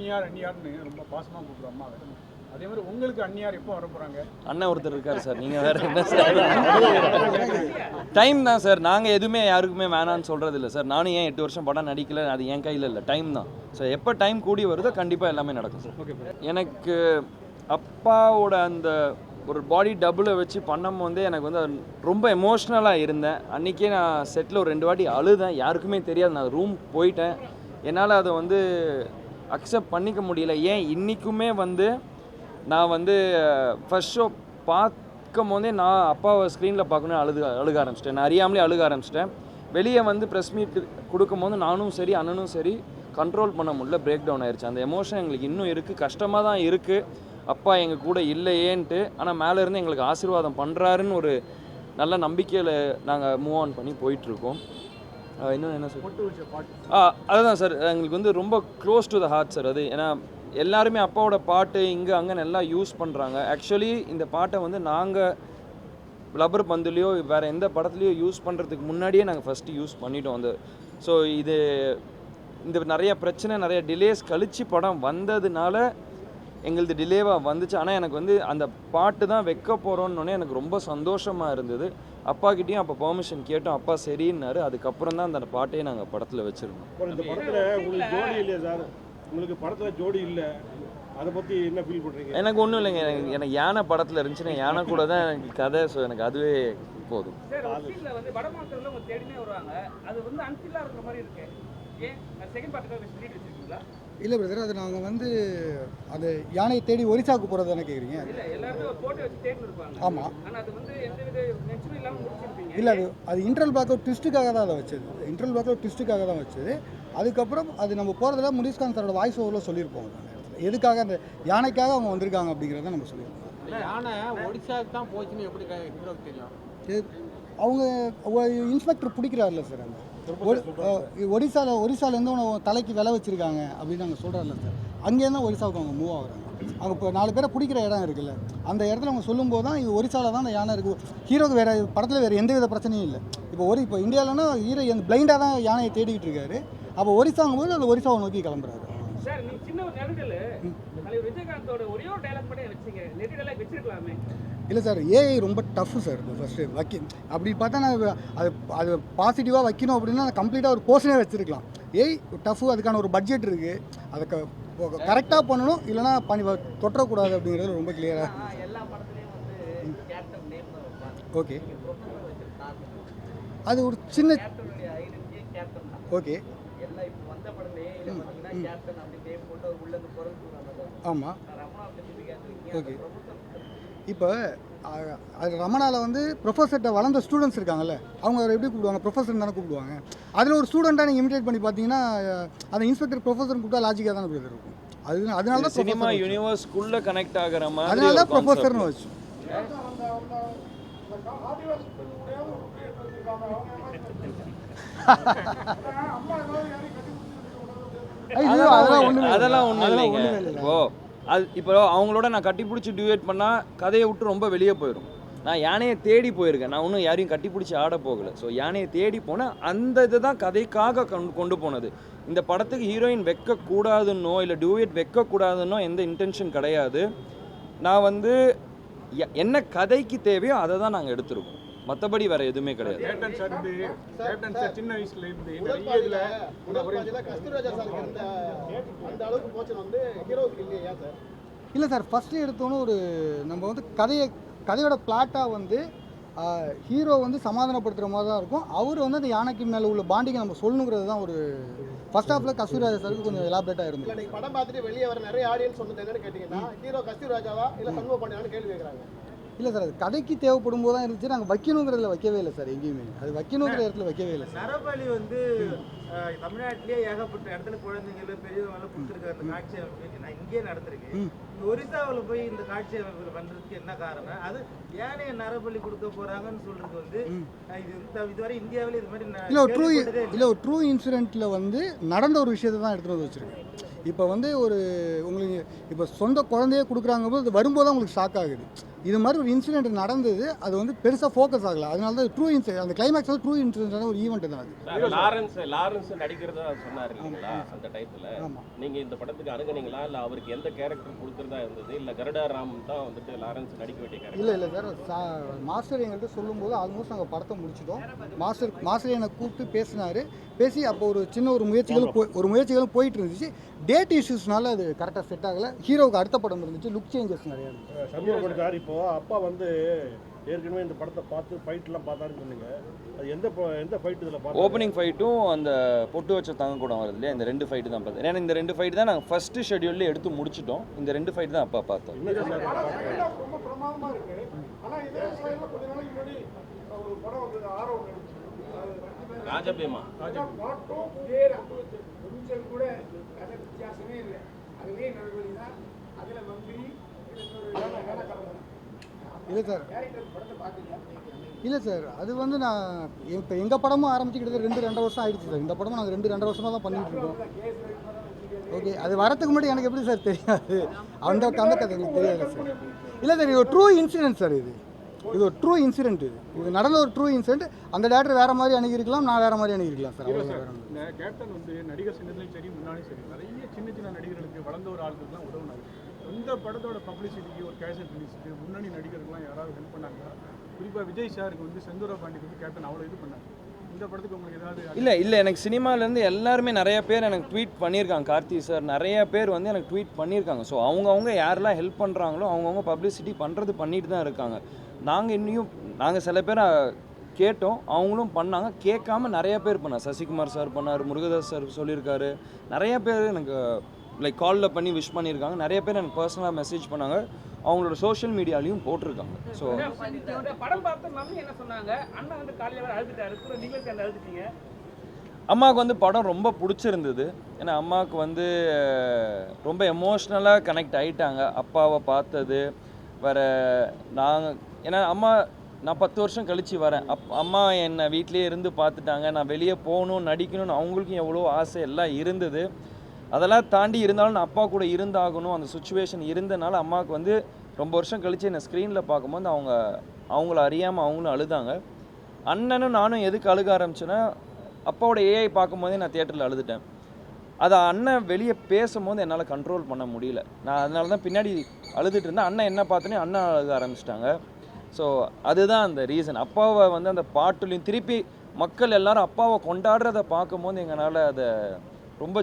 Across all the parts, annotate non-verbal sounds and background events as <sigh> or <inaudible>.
அந்நியார் அந்நியார்னு ரொம்ப பாசமாக கூப்பிடுவோம் அம்மாவை அதே மாதிரி உங்களுக்கு அந்நியார் எப்போ வர போகிறாங்க அண்ணன் ஒருத்தர் இருக்கார் சார். நீங்கள் வேற என்ன சார்? டைம் தான் சார். நாங்கள் எதுவுமே யாருக்குமே வேணான்னு சொல்கிறது இல்லை சார். நானும் ஏன் எட்டு வருஷம் படம் நடிக்கல? அது என் கையில் இல்லை. டைம் தான். ஸோ எப்போ டைம் கூடி வருதோ கண்டிப்பாக எல்லாமே நடக்கும் சார். ஓகே எனக்கு அப்பாவோட அந்த ஒரு பாடி டபுளை வச்சு பண்ணும் வந்து எனக்கு வந்து ரொம்ப எமோஷ்னலாக இருந்தேன். அன்றைக்கே நான் செட்டில் ஒரு ரெண்டு வாட்டி அழுதேன். யாருக்குமே தெரியாது. நான் ரூம் போயிட்டேன். என்னால் அதை வந்து அக்செப்ட் பண்ணிக்க முடியல. ஏன்? இன்றைக்குமே வந்து நான் வந்து ஃபர்ஸ்ட் ஷோ பார்க்கும் போதே நான் அப்பாவை ஸ்க்ரீனில் பார்க்கணும்னு அழுது அழுக ஆரம்பிச்சிட்டேன். நான் அறியாமலே அழுக ஆரம்பிச்சிட்டேன். வெளியே வந்து ப்ரெஸ் மீட் கொடுக்கும்போது நானும் சரி அண்ணனும் சரி கண்ட்ரோல் பண்ண முடியல. பிரேக் டவுன் ஆயிடுச்சு அந்த எமோஷன் எங்களுக்கு இன்னும் இருக்குது கஷ்டமாக தான் இருக்குது அப்பா எங்கள் கூட இல்லையேன்ட்டு ஆனால் மேலே இருந்து எங்களுக்கு ஆசீர்வாதம் பண்ணுறாருன்னு ஒரு நல்ல நம்பிக்கையில் நாங்கள் மூவ் ஆன் பண்ணி போயிட்டுருக்கோம் இன்னும் என்ன சார்? ஆ அதுதான் சார். எங்களுக்கு வந்து ரொம்ப close to the heart sir அது. ஏன்னா எல்லாருமே அப்பாவோட பாட்டு இங்கே அங்கே எல்லாம் யூஸ் பண்ணுறாங்க ஆக்சுவலி இந்த பாட்டை வந்து நாங்கள் ரப்பர் பந்துலேயோ வேறு எந்த படத்துலையோ யூஸ் பண்ணுறதுக்கு முன்னாடியே நாங்கள் ஃபஸ்ட்டு யூஸ் பண்ணிட்டோம் அந்த. ஸோ இது இந்த நிறைய பிரச்சனை நிறைய டிலேஸ் கழிச்சு படம் வந்ததுனால எங்களது டிலேவாக வந்துச்சு. ஆனால் எனக்கு வந்து அந்த பாட்டு தான் வைக்க போகிறோன்னொன்னே எனக்கு ரொம்ப சந்தோஷமாக இருந்தது. அப்பாக்கிட்டேயும் அப்போ பெர்மிஷன் கேட்டோம். அப்பா சரின்னாரு. அதுக்கப்புறம் தான் அந்த பாட்டையே நாங்கள் படத்தில் வச்சுருந்தோம். இந்த படத்துல உங்களுக்கு ஜோடி இல்லையா சார்? உங்களுக்கு படத்துல ஜோடி இல்லை. அதை பத்தி என்ன ஃபீல் பண்றீங்க? எனக்கு ஒன்றும் இல்லைங்க. எனக்கு எனக்கு யானை படத்தில் இருந்துச்சுன்னா யானை கூட தான் எனக்கு கதை ஸோ எனக்கு அதுவே போதும். அது வந்து இருக்கிற மாதிரி இருக்கு. ஏன்? செகண்ட் பார்ட்டுக்காக ஸ்பீட் வச்சிருக்கீங்களா? இல்லை பிரதர் அது நாங்கள் வந்து அது யானையை தேடி ஒரிசாவுக்கு போகிறது தானே கேட்குறீங்க இல்ல எல்லாருமே ஒரு போட்டோ வச்சு தேடினு இருப்பாங்க ஆமாம் ஆனா அது வந்து எந்த வித மென்ஷனும் இல்லாம முடிச்சிருப்பீங்க. இல்லை அது அது இன்டர்வல் பிளாக் ஒரு ட்விஸ்ட்டுக்காக தான் அதை வச்சது. இன்டர்வல் ஒரு ட்விஸ்ட்டுக்காக தான் வச்சது. அதுக்கப்புறம் அது நம்ம போகிறதுல முனிஷ்காந்த் சாரோட வாய்ஸ் ஓவரில் சொல்லியிருப்போம் அந்த இடத்துல எதுக்காக அந்த யானைக்காக அவங்க வந்திருக்காங்க அப்படிங்கிறத நம்ம சொல்லியிருப்போம். யானை ஒடிசாவுக்கு தான் போச்சுன்னு எப்படி ஹீரோக்கு தெரியும்? அவங்க இன்ஸ்பெக்டர் பிடிக்கிறாருல்ல சார் அந்த ஒடிசாவில் ஒரிசாலேருந்து உன தலைக்கு விலை வச்சுருக்காங்க அப்படின்னு நாங்கள் சொல்கிறாருல்ல சார் அங்கேருந்து ஒரிசாவுக்கு அவங்க மூவ் ஆகுறாங்க. அங்கே இப்போ நாலு பேரை பிடிக்கிற இடம் இருக்குல்ல. அந்த இடத்துல அவங்க சொல்லும்போது தான் இது ஒரிசாவில் தான் அந்த யானை இருக்குது ஹீரோக்கு வேறு படத்தில் வேறு எந்த வித பிரச்சனையும் இல்லை. இப்போ ஒரு இப்போ இந்தியாவிலனா ஹீரோ பிளைண்டாக தான் யானையை தேடிக்கிட்டு இருக்காரு. அப்போ ஒரிசாங்கும் போது அந்த ஒரிசாவை நோக்கி கிளம்புறாரு. சார் நீங்க சின்ன ஒரு நெருடல். தலைவர் விஜயகாந்தோட ஒரே ஒரு டைலாக் மட்டும் வச்சீங்க. டைலாக் வச்சிருக்கலாமே. இல்லை சார் ஏஐ ரொம்ப டஃப் சார் ஃபஸ்ட்டு வைக்க அப்படி பார்த்தா நான் அது அது பாசிட்டிவாக வைக்கணும் அப்படின்னா நான் கம்ப்ளீட்டாக ஒரு போர்ஷனே வச்சுருக்கலாம். ஏய் டஃப்பு அதுக்கான ஒரு பட்ஜெட் இருக்குது அதை கரெக்டாக பண்ணணும் இல்லைனா பண்ணி தொற்றக்கூடாது அப்படிங்கிறது ரொம்ப கிளியராக ஓகே அது ஒரு சின்ன ஓகே எல்லாம் இப்போ வந்த படமே இதில் பார்த்தீங்கன்னா கேப்டன் அப்படி நேம் போட்டு ஒரு உள்ள இருந்து பிறகு ஆமாம் ஓகே. இப்போ அது ரமணாவில் வந்து ப்ரொஃபஸர்கிட்ட வளர்ந்த ஸ்டூடெண்ட்ஸ் இருக்காங்கல்ல அவங்க அவரை எப்படி கூப்பிடுவாங்க? ப்ரொஃபஸர் தானே கூப்பிடுவாங்க. அதில் ஒரு ஸ்டூடெண்ட்டாக நீங்கள் இமிடேட் பண்ணி பார்த்தீங்கன்னா அந்த இன்ஸ்பெக்டர் ப்ரொஃபஸர் கூப்பிட்டா லாஜிக்காக தானே பிரதர் இருக்கும். அது அதனால தான் சினிமா. யூனிவர்ஸ்குள்ளே கனெக்ட் ஆகிற மாதிரி அதனால தான். ப்ரொஃபஸர்னு வச்சு. அதெல்லாம் ஒன்றும் ஒன்றும் இல்லைங்க. ஓ அது இப்போ அவங்களோட நான் கட்டி பிடிச்சி டியூட் பண்ணால் கதையை விட்டு ரொம்ப வெளியே போயிடும். நான் யானையை தேடி போயிருக்கேன். நான் இன்னும் யாரையும் கட்டி பிடிச்சி ஆட போகல. ஸோ யானையை தேடி போனேன் அந்த இதுதான் கதைக்காக கொண்டு கொண்டு போனது. இந்த படத்துக்கு ஹீரோயின் வைக்கக்கூடாதுன்னோ இல்லை டியூயட் வைக்கக்கூடாதுன்னோ எந்த இன்டென்ஷன் கிடையாது. நான் வந்து என்ன கதைக்கு தேவையோ அதை தான் நாங்கள் எடுத்திருக்கோம். மற்றபடி வேற எதுவுமே கிடையாது. சின்ன வயசுல இருந்து நிறைய இதுல கஸ்தூராஜா சார் அந்த அந்த அளவுக்கு போச்சு வந்து ஹீரோவுக்கு இல்லையா சார்? இல்லை சார் ஃபஸ்ட்டு எடுத்தோன்னே ஒரு நம்ம வந்து கதையை கதையோட பிளாட்டாக வந்து ஹீரோ வந்து சமாதானப்படுத்துகிற மாதிரி தான் இருக்கும். அவர் வந்து அந்த யானைக்கு மேலே உள்ள பாண்டிங்கை நம்ம சொல்லணுங்கிறது தான் ஒரு ஃபர்ஸ்ட் ஹாஃபில் கஸ்தூராஜா சாருக்கு கொஞ்சம் எலாபரேட்டாக இல்ல இருந்தது. நீங்க படம் பார்த்துட்டு வெளியே வர நிறைய ஆடியன்ஸ் சொன்னது என்னன்னு கேட்டீங்கன்னா ஹீரோ கஸ்தூராஜாவா இல்ல சண்முக பாண்டியான்னு கேள்வி கேட்கறாங்க இல்லை சார் அது கதைக்கு தேவைப்படும் போது தான் இருந்துச்சு நாங்கள் வைக்கணுங்கிறதுல வைக்கவே இல்லை சார் எங்கேயுமே. அது வைக்கணுங்கிற இடத்துல வைக்கவே இல்லை சார். நரபலி வந்து தமிழ்நாட்டிலேயே ஏகப்பட்ட இடத்துல குழந்தைங்கள பெரியவங்க கொடுத்துருக்காரு அந்த காட்சி அமைப்பு. நான் இங்கேயே நடந்திருக்கேன். இங்க ஒரிசாவில் போய் இந்த காட்சி அமைப்பு பண்றதுக்கு என்ன காரணம் அது ஏனே நரபலி கொடுக்க போறாங்கன்னு சொல்றது வந்து இது இதுவரை இந்தியாவிலே இது மாதிரி இல்லை ட்ரூ இல்லை. இல்லை ஒரு ட்ரூ இன்சிடெண்ட்டில் வந்து நடந்த ஒரு விஷயத்தை தான் எடுத்துகிட்டு வந்து வச்சுருக்கேன். இப்போ வந்து ஒரு உங்களுக்கு இப்போ சொந்த குழந்தையே கொடுக்குறாங்க போது அது வரும்போது தான் உங்களுக்கு ஷாக் ஆகுது. இது மாதிரி ஒரு இன்சிடென்ட் நடந்தது அது வந்து பெருசாக ஃபோக்கஸ் ஆகல. அதனால தான் ட்ரூ இன்சிடென்ட் அந்த கிளைமேக்ஸ் வந்து ட்ரூ இன்சிடென்டான ஒரு ஈவெண்ட் தான் அது. லாரன்ஸ் லாரன்ஸ் நடிக்கிறதா சொன்னார் இல்லைங்களா? அந்த டயத்துல ஆமாம் நீங்க இந்த படத்துக்கு அணுகுனீங்களா? இல்ல அவருக்கு எந்த கேரக்டர் கொடுக்கறதா இருந்தது? இல்ல கருடா ராம் தான் வந்துட்டு லாரன்ஸ் நடிக்க வேண்டிய கேரக்டர் இல்லை இல்லை சார் சா மாஸ்டர் எங்கள்கிட்ட சொல்லும்போது ஆல்மோஸ்ட் நாங்கள் படத்தை முடிச்சிட்டோம். மாஸ்டர் மாஸ்டர் என்னை கூப்பிட்டு பேசினார். பேசி அப்போ ஒரு சின்ன ஒரு முயற்சிகளும் போய் ஒரு முயற்சிகளும் போயிட்டு இருந்துச்சு. டேட் இஷ்யூஸ்னால அது கரெக்டாக செட் ஆகலை. ஹீரோவுக்கு அடுத்த படம் இருந்துச்சு. லுக் சேஞ்சஸ் நிறையா இருந்துச்சு. சமீபம் சார் இப்போ அப்பா வந்து ஏற்கனவே இந்த படத்தை பார்த்து ஃபைட்லாம் பார்த்தாருன்னு சொன்னீங்க. அது எந்த எந்த ஃபைட் இதில் பார்த்து ஓப்பனிங் ஃபைட்டும் அந்த பொட்டு வச்ச தங்க கூட வருது இல்லையா? இந்த ரெண்டு ஃபைட்டு தான் பார்த்தேன். ஏன்னா இந்த ரெண்டு ஃபைட் தான் நாங்கள் ஃபஸ்ட்டு ஷெட்யூல்ல எடுத்து முடிச்சிட்டோம். இந்த ரெண்டு ஃபைட் தான் அப்பா பார்த்தோம். ரொம்ப பிரமாதமா இருக்கு. ஆனா இதே ஸ்டைல்ல கொஞ்ச நாளைக்கு முன்னாடி ஒரு படம் வந்தது ஆரோ ராஜபீமா பாட்டும் பேர் கொஞ்சம் கூட கதை வித்தியாசமே இல்லை அதுவே நடுவழி தான் அதுல மந்திரி இல்லை சார். இல்லை சார் அது வந்து நான் இப்போ எங்கள் படமும் ஆரம்பிச்சுக்கிட்டு ரெண்டு ரெண்டரை வருஷம் ஆயிடுச்சு சார். இந்த படமும் நாங்கள் ரெண்டு ரெண்டரை வருஷமாக தான் பண்ணிட்டு இருக்கோம். ஓகே அது வரதுக்கு முன்னாடி எனக்கு எப்படி சார் தெரியாது. அந்த அந்த கதை எனக்கு தெரியாது சார். இல்லை சார் இது ஒரு ட்ரூ இன்சிடென்ட் சார் இது. இது ஒரு ட்ரூ இன்சிடென்ட் இது. இது நடந்த ஒரு ட்ரூ இன்சிடென்ட் அந்த டேரக்டர் வேறு மாதிரி அணுகிருக்கலாம் நான் வேறு மாதிரி அணுகிருக்கலாம் சார். கேப்டன் வந்து நடிகர் சங்கத்திலையும் சரி முன்னாடியும் சரி நிறைய சின்ன சின்ன நடிகர்களுக்கு வளர்ந்த ஒரு ஆளுக்குலாம் உதவுனாங்க இந்த படத்தோட பப்ளிசிட்டிக்கு ஒரு கேசட் ரிலீஸுக்கு முன்னணி நடிகர்கள்லாம் யாராவது ஹெல்ப் பண்ணாங்க குறிப்பாக விஜய் சாருக்கு வந்து செந்தூரா பாண்டிக்கு வந்து கேப்டன் அவ்வளோ இது பண்ணாங்க இந்த படத்துக்கு உங்களுக்கு ஏதாவது இல்லை இல்லை எனக்கு சினிமாலேருந்து எல்லாருமே நிறைய பேர் எனக்கு ட்வீட் பண்ணியிருக்காங்க. கார்த்தி சார் நிறைய பேர் வந்து எனக்கு ட்வீட் பண்ணியிருக்காங்க. ஸோ அவங்கவுங்க யாரெல்லாம் ஹெல்ப் பண்ணுறாங்களோ அவங்கவுங்க பப்ளிசிட்டி பண்ணுறது பண்ணிட்டு தான் இருக்காங்க. நாங்கள் இன்னும் நாங்கள் சில பேர் கேட்டோம். அவங்களும் பண்ணாங்க. கேட்காம நிறைய பேர் பண்ணாங்க. சசிகுமார் சார் பண்ணார் முருகதாஸ் சார் சொல்லியிருக்காரு. நிறைய பேர் எனக்கு லைக் காலில் பண்ணி விஷ் பண்ணியிருக்காங்க. நிறைய பேர் எனக்கு பர்சனலாக மெசேஜ் பண்ணாங்க. அவங்களோட சோஷியல் மீடியாலையும் போட்டிருக்காங்க. ஸோ படம் பார்த்த மம்மி என்ன சொன்னாங்க? அண்ணன் வந்து காலையில அழுதுட்டாரு. கூட நீங்களும் சேர்ந்து அழுதுட்டீங்க? அம்மாவுக்கு வந்து படம் ரொம்ப பிடிச்சிருந்தது. ஏன்னா அம்மாவுக்கு வந்து ரொம்ப எமோஷ்னலாக கனெக்ட் ஆகிட்டாங்க அப்பாவை பார்த்தது வேறு நாங்கள் ஏன்னா அம்மா நான் பத்து வருஷம் கழித்து வரேன். அப் அம்மா என்னை வீட்டிலே இருந்து பார்த்துட்டாங்க. நான் வெளியே போகணும் நடிக்கணும்னு அவங்களுக்கும் எவ்வளோ ஆசை எல்லாம் இருந்தது. அதெல்லாம் தாண்டி இருந்தாலும் நான் அப்பா கூட இருந்தாகணும். அந்த சுச்சுவேஷன் இருந்தனால அம்மாவுக்கு வந்து ரொம்ப வருஷம் கழித்து என்னை ஸ்க்ரீனில் பார்க்கும்போது அவங்க அவங்கள அறியாமல் அவங்களும் அழுதாங்க. அண்ணனும் நானும் எதுக்கு அழுக ஆரம்பிச்சேன்னா அப்பாவோட ஏஐ பார்க்கும்போதே நான் தியேட்டரில் அழுதுட்டேன். அதை அண்ணன் வெளியே பேசும்போது என்னால் கண்ட்ரோல் பண்ண முடியல. நான் அதனால தான் பின்னாடி அழுதுட்டு இருந்தேன். அண்ணன் என்ன பார்த்தோன்னே அண்ணன் அழுக ஆரம்பிச்சிட்டாங்க. ஸோ அதுதான் அந்த ரீசன் அப்பாவை வந்து அந்த பாட்டுலையும் திருப்பி மக்கள் எல்லாரும் அப்பாவை கொண்டாடுறத பார்க்கும்போது எங்களால் அதை ரொம்ப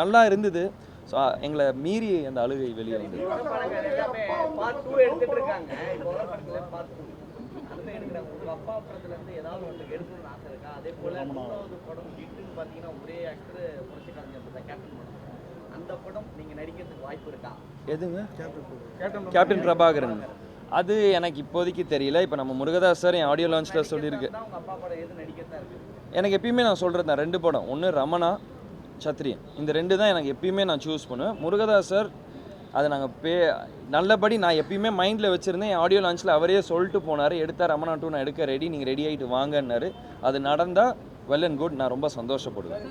நல்லா இருந்தது. ஸோ எங்களை மீறி அந்த அழுகை வெளியே வந்து எதுங்க? கேப்டன் பிரபாகரன். அது எனக்கு இப்போதைக்கு தெரியல. இப்போ நம்ம முருகதாஸ் சார் என் ஆடியோ லான்ச்சில் சொல்லியிருக்கு. எனக்கு எப்பயுமே நான் சொல்கிறது தான் ரெண்டு படம். ஒன்று ரமணா சத்ரியன் இந்த ரெண்டு தான் எனக்கு எப்பயுமே நான் சூஸ் பண்ணுவேன். முருகதாஸ் சார் அதை நாங்கள் பே நல்லபடி நான் எப்பயுமே மைண்டில் வச்சுருந்தேன். என் ஆடியோ லான்ச்சில் அவரே சொல்லிட்டு போனார் எடுத்தார் ரமணா டூ நான் எடுக்க ரெடி நீங்கள் ரெடி ஆகிட்டு வாங்கன்னாரு. அது நடந்தால் வெல் அண்ட் குட் நான் ரொம்ப சந்தோஷப்படுவேன்.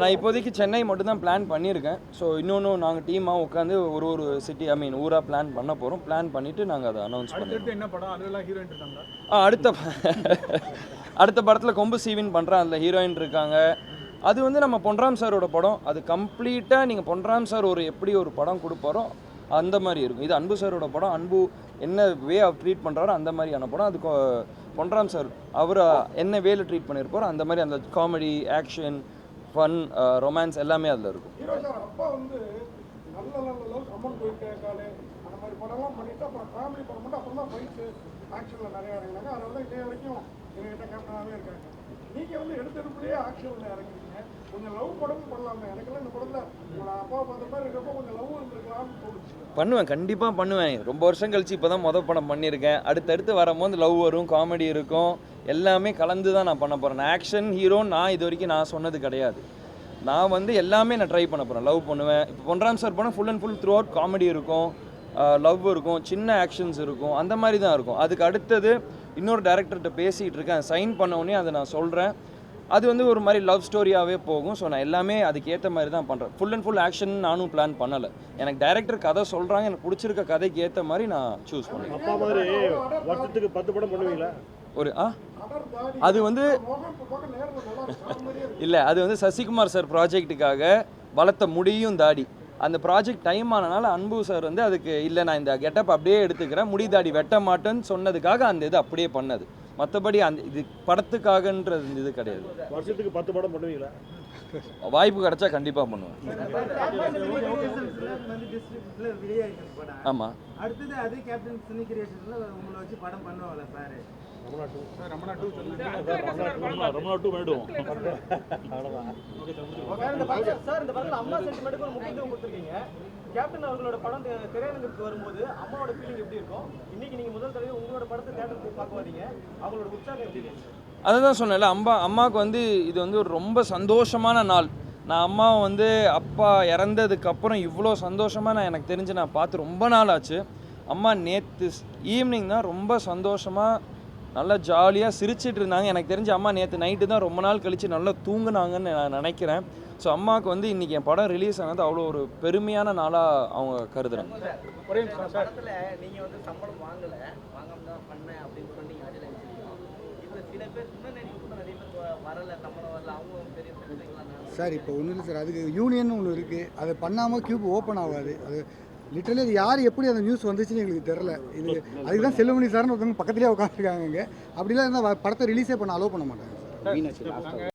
நான் இப்போதைக்கு சென்னை மட்டும் தான் பிளான் பண்ணியிருக்கேன் ஸோ இன்னொன்று நாங்கள் டீமாக உட்காந்து ஒரு ஒரு சிட்டி ஐ மீன் ஊராக பிளான் பண்ண போகிறோம் பிளான் பண்ணிவிட்டு நாங்கள் அதை அனௌன்ஸ் அடுத்தடுத்து என்ன படம்? ஆ அடுத்த <laughs> அடுத்த படத்தில் கொம்பு சீவின் பண்ணுறேன் அதில் ஹீரோயின் இருக்காங்க. அது வந்து நம்ம பொன்ராம் சாரோட படம். அது கம்ப்ளீட்டாக நீங்கள் பொன்ராம் சார் ஒரு எப்படி ஒரு படம் கொடுப்பாரோ அந்த மாதிரி இருக்கும். இது அன்பு சாரோட படம். அன்பு என்ன வே ஆஃப் ட்ரீட் பண்ணுறாரோ அந்த மாதிரியான படம். அது பொன்ராம் சார் அவர் என்ன வேல ட்ரீட் பண்ணியிருப்பாரோ அந்த மாதிரி அந்த comedy action fun romance uh, எல்லாமே அதில் இருக்கும். ஹீரோ அப்பா வந்து நல்ல போயிட்டு அந்த மாதிரி அப்புறம் ஃபேமிலி படம் மட்டும் அப்புறம் தான் ஆக்ஷனில் வரைக்கும் நீங்கள் வந்து எடுத்தெடுப்புலேயே ஆக்ஷனில் இறங்குறீங்க கொஞ்சம் லவ் படமும் பண்ணலாமே. எனக்கெல்லாம் இந்த படத்தில் உங்களோட அப்பா பார்த்த மாதிரி இருக்கப்போ கொஞ்சம் லவ் இருந்திருக்கலாம்னு பண்ணுவேன் கண்டிப்பாக பண்ணுவேன். ரொம்ப வருஷம் கழிச்சு இப்போ தான் மொதல் படம் பண்ணியிருக்கேன். அடுத்தடுத்து வரும்போது லவ் வரும் காமெடி இருக்கும். எல்லாமே கலந்து தான் நான் பண்ண போகிறேன் ஆக்ஷன் ஹீரோ நான் இது வரைக்கும் நான் சொன்னது கிடையாது. நான் வந்து எல்லாமே நான் ட்ரை பண்ண போகிறேன் லவ் பண்ணுவேன். இப்போ பொன்ராம் சார் படம் full and full throughout comedy இருக்கும் லவ் இருக்கும். சின்ன ஆக்ஷன்ஸ் இருக்கும். அந்த மாதிரி தான் இருக்கும். அதுக்கு அடுத்தது இன்னொரு டேரக்டர்கிட்ட பேசிகிட்டு இருக்கேன். சைன் பண்ண உடனே அதை நான் சொல்கிறேன் அது வந்து ஒரு மாதிரி லவ் ஸ்டோரியாகவே போகும். ஸோ நான் எல்லாமே அதுக்கேற்ற மாதிரி தான் பண்ணுறேன் ஃபுல் அண்ட் ஃபுல் ஆக்ஷன் நானும் பிளான் பண்ணலை. எனக்கு டைரக்டர் கதை சொல்கிறாங்க எனக்கு பிடிச்சிருக்க கதைக்கு ஏற்ற மாதிரி நான் சூஸ் அப்பா மாதிரி வருஷத்துக்கு பத்து படம் பண்ணுவீங்களா ஒரு ஆ? அது வந்து இல்லை அது வந்து சசிகுமார் சார் ப்ராஜெக்ட்டுக்காக வளர்த்த முடியும் தாடி. அந்த ப்ராஜெக்ட் டைம் ஆனனால அன்பு சார் வந்து அதுக்கு இல்லை நான் இந்த கெட்டப் அப்படியே எடுத்துக்கிறேன். முடி தாடி வெட்ட மாட்டேன்னு சொன்னதுக்காக அந்த இது அப்படியே பண்ணது. மற்றபடி அந்த இது படத்துக்காகன்றது இது கிடையாது. வருஷத்துக்கு பத்து படம் பண்ணுவீங்களா? வாய்ப்பு கிடைச்சா கண்டிப்பாக பண்ணுவேன். ஆமாம் அடுத்தது அதே கேப்டன் சினி கிரியேஷன்ல உங்களை வச்சு படம் பண்ணுவாங்கல்ல சார் ரமணா டூ மேடும் சார் இந்த படத்துல அம்மா சென்டிமெண்ட்டுக்கு ஒரு முக்கியத்துவம் கொடுத்துருக்கீங்க. கேப்டன் அவர்களோட படம் திரையரங்குக்கு வரும்போது அம்மாவோட ஃபீலிங் எப்படி இருக்கும்? இன்னைக்கு நீங்க முதல் தடவை உங்களோட படத்தை தேட்டருக்கு பார்க்க வரீங்க அவங்களோட உற்சாகம் எப்படி அதை தான் சொன்னேன்ல அம்மா அம்மாவுக்கு வந்து இது வந்து ஒரு ரொம்ப சந்தோஷமான நாள். நான் அம்மா வந்து அப்பா இறந்ததுக்கப்புறம் இவ்வளோ சந்தோஷமாக நான் எனக்கு தெரிஞ்சு நான் பார்த்து ரொம்ப நாள் ஆச்சு. அம்மா நேற்று ஈவினிங் தான் ரொம்ப சந்தோஷமாக நல்லா ஜாலியாக சிரிச்சிட்டு இருந்தாங்க. எனக்கு தெரிஞ்சு அம்மா நேற்று நைட்டு தான் ரொம்ப நாள் கழித்து நல்லா தூங்குனாங்கன்னு நான் நினைக்கிறேன். ஸோ அம்மாவுக்கு வந்து இன்றைக்கி என் படம் ரிலீஸ் ஆனது அவ்வளோ ஒரு பெருமையான நாளாக அவங்க கருதுறாங்க. சில பேர் நிறைய பேர் வரல சம்பளம் வரல அவங்க பெரிய சார் இப்போ ஒன்றும் இல்லை சார். அதுக்கு யூனியன் ஒன்று இருக்குது அதை பண்ணாமல் கியூப் ஓப்பன் ஆகாது. அது லிட்டரலி அது யார் எப்படி அந்த நியூஸ் வந்துச்சுன்னு எங்களுக்கு தெரில இது அதுக்கு தான் செல்லுமணி சார்னு ஒருத்தவங்க பக்கத்துலேயே உட்காந்துருக்காங்க இங்கே. அப்படிலாம் இருந்தால் படத்தை ரிலீஸே பண்ண அலோவ் பண்ண மாட்டாங்க சார்.